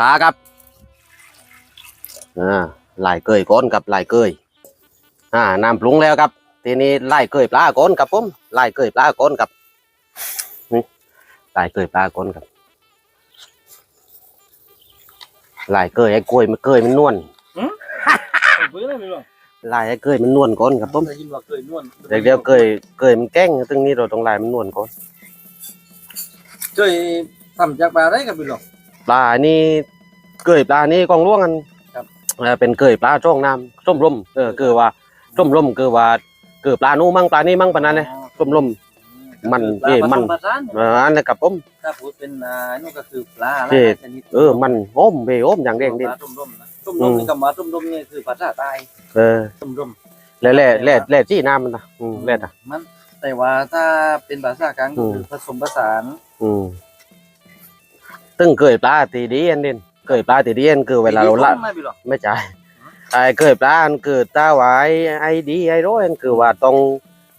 ตาครับอ่าลายเกยก้นกับลายเกยอ่าน้ำปรุงแล้วครับ ทีนี้ลายเกยปลาก้นครับผมลายเกยปลาก้นครับนี่ลายเกยปลาก้นครับลายเกยไอ้กล้วยมันเกยมันนวลเบื่อเลยไม่รู้ลายไอ้เกยมันนวลก้นครับผมได้ยินว่าเคยนวลเดี๋ยวเดี๋ยวเกยเกยมันแกล้งตึงนี้เราต้องลายมันนวลก้นเคยทำจากปลาได้กับพี่หรอก ปลานี่เกยปลานี่กองล่วงกันครับ เออเป็นเกยปลาจ้องน้ำส้มร่มเออคือว่าส้มร่มคือว่าเกิดปลานู่มั่งปลานี่มั่งปานนั้นเลยส้มร่ม มันปลาเอ้ยผมัสนมผสานเอออันนี้กับผมถ้าพูดเป็นอ่านู่นก็คือปลาเจ็ดชนิดเออมันโอมเบโอมอย่างแดงเด่นปลาต้มร่มนะต้มร่มนี่คำว่าต้มร่มนี่คือภาษาใต้เออต้มร่มแล่แล่แล่แล่จี้น้ำมันนะอืมแล่อะมันแต่ว่าถ้าเป็นภาษากลางก็คือผสมผสาน อืม ตึงเกยปลาตีดีอันเด่นเกยปลาตีดีอันคือเวลาเราละไม่พี่หรอกไม่ใช่ไอ้เกยปลาอันคือตาไว้ไอ้ดีไอ้ร้อยอันคือว่าต้อง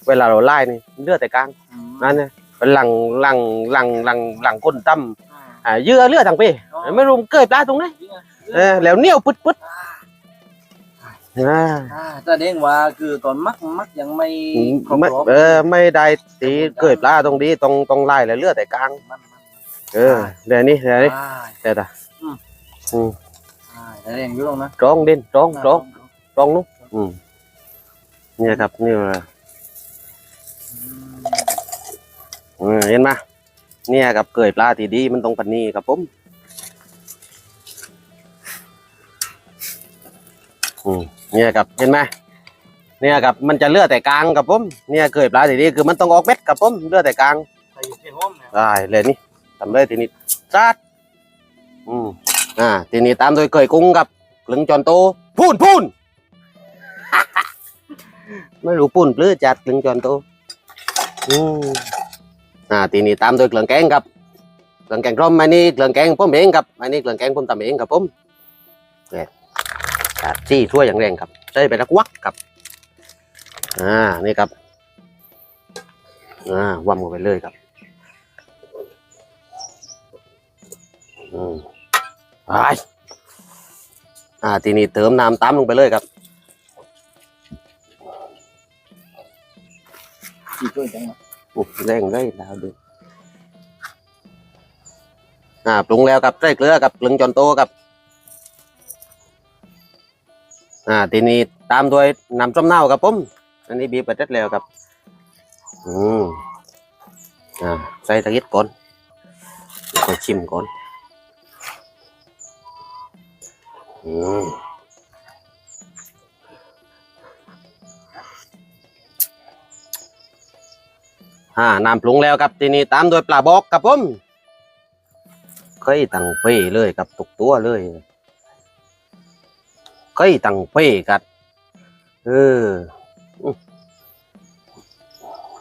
เวลาเราไล่นี่เลือดแต่กลางอืมนั่นนะเป็นหลังหลังหลังหลังหลังก้นตั้มอ่าอ่าเยื่อเลือดทางปีไม่รู้เกยปลาตรงไหนจริงอะเออแล้วเหนียวปึ๊ดปึ๊ดอ่าอ่าแสดงว่าคือตอนมักมักยังไม่ครบไม่รอบเออไม่ได้ตีเกิดปลาตรงนี้ตรงตรงไล่แล้วเลือดแต่กลางมันมัน เออเดี๋ยวนี้เดี๋ยวนี้อ่าเดี๋ยวตาอ่าแสดงอยู่ตรงนะร้องเด่นร้องร้องร้องนุ๊กอืมเนี่ยครับนี่แหละเออเห็นไหมเนี่ยกับเกิดปลาทีดีมันตรงปันนี้ครับผมอืมเนี่ยครับเห็นไหมเนี่ยครับมันจะเลือดแต่กลางครับผมเนี่ยเกิดปลาทีดีคือมันต้องออกเม็ดครับผมเลือดแต่กลางใส่เส้นห้อมเนี่ยได้เลยนี่ ทำได้ทีนี้จัดอืมอ่าทีนี้ตามโดยเกยกุ้งกับกลึงจอนโตพูนพูนไม่รู้พูนหรือจัดกลึงจอนโตอืมอ่าทีนี้ตามโดยเกลืองแกงครับเกลืองแกงร่มอันนี้เกลืองแกงผมเองครับอันนี้เกลืองแกงผมทำเองครับผมเนี่ยจัดจี้ถ้วยอย่างแรงครับใช้ไปรักวักครับอ่านี่ครับอ่าว่ำกันไปเลยครับ อืมไปอ่า ทีนี้เติมน้ำตามลงไปเลยครับสี่ช่วยจังหวะอุ๊ยแรงได้แล้วดูอ่าปรุงแล้วครับใส่เกลือกับกลึงจนโตครับ อ่า ทีนี้ตามด้วยน้ำส้มเน่าครับผมอันนี้บีบไปเสร็จแล้วครับ อืมอ่า ใส่ตะกิดก่อนแล้วก็ชิมก่อน อ่าน้ำปรุงแล้วครับทีนี้ตามด้วยปลาบอกครับผมเคยตั้งเป้เลยครับตกตัวเลยเคยตั้งเป้กัดเออ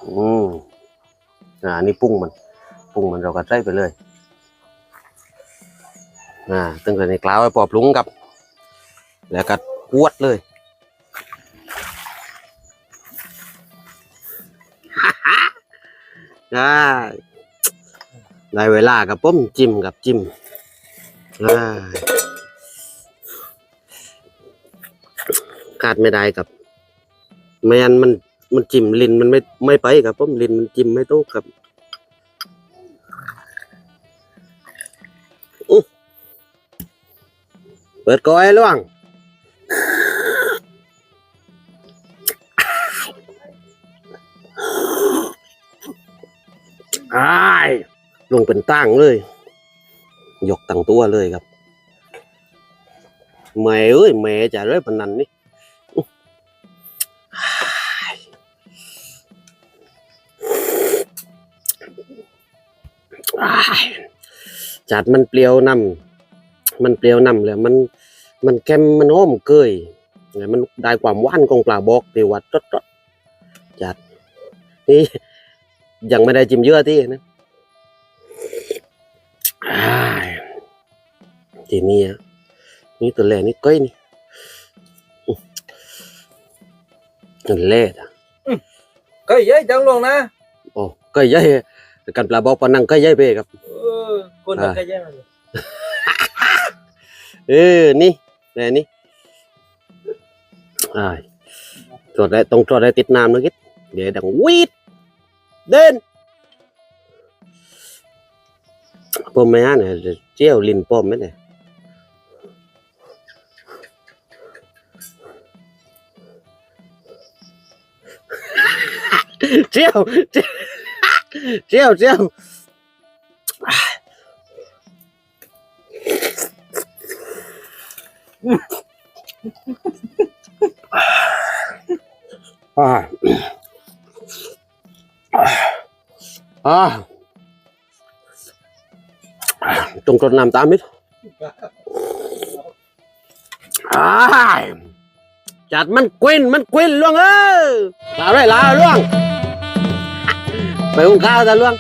อืมอ่านี่ปรุงมันปรุงมันเราก็ใส่ไปเลยอ่าตึงแต่ในกล้าวไว้พอปรุงครับ แล้วก็กวดเลยได้ได้เวลากับผมจิ้มกับจิ้มได้ขาดไม่ได้กับไม่งั้นมันมันจิ้มลินมันไม่ไม่ไปครับผมลินมันจิ้มไม่โต๊ะครับเปิดก้อยล่วง ลงเป็นตั้งเลยยกตั้งตัวเลยครับแม่เอ้ยแม่จะเรื่อยปนันนี่จัดมันเปรี้ยวนำมันเปรี้ยวนำแล้วมัน มันแกมมันอ้อมเกยแล้วมันได้ความหวานของปลาบอกที่ว่าจดจัดนี่ยังไม่ได้จิ้มเยอะที่นะ ทีนี้อะนี่ตัวแรกนี่ก้อยนี่อื้อตัวแรกอะก็เยอะจังลงนะโอ้ก้อยใหญ่กันปลาบอกปานังก้อยใหญ่ไปครับเออคนละก็เยอะเลยเออนี่แนี่นี่อ่าตรวจได้ตรงตรวจได้ติดน้ำนะคิดเดี๋ยวดังวีดเดิน ผมไม่ฮะเนี่ยเจียวลิ้นป้อมไหมเนี่ยเจียวเจียวเจียวเจียวอ่าอ่า งกรดน้ำตามมิดอ่าจัดมันกวินมันกวินล่วงเออลาได้ลาล่วงไปหุงข้าวซะล่วง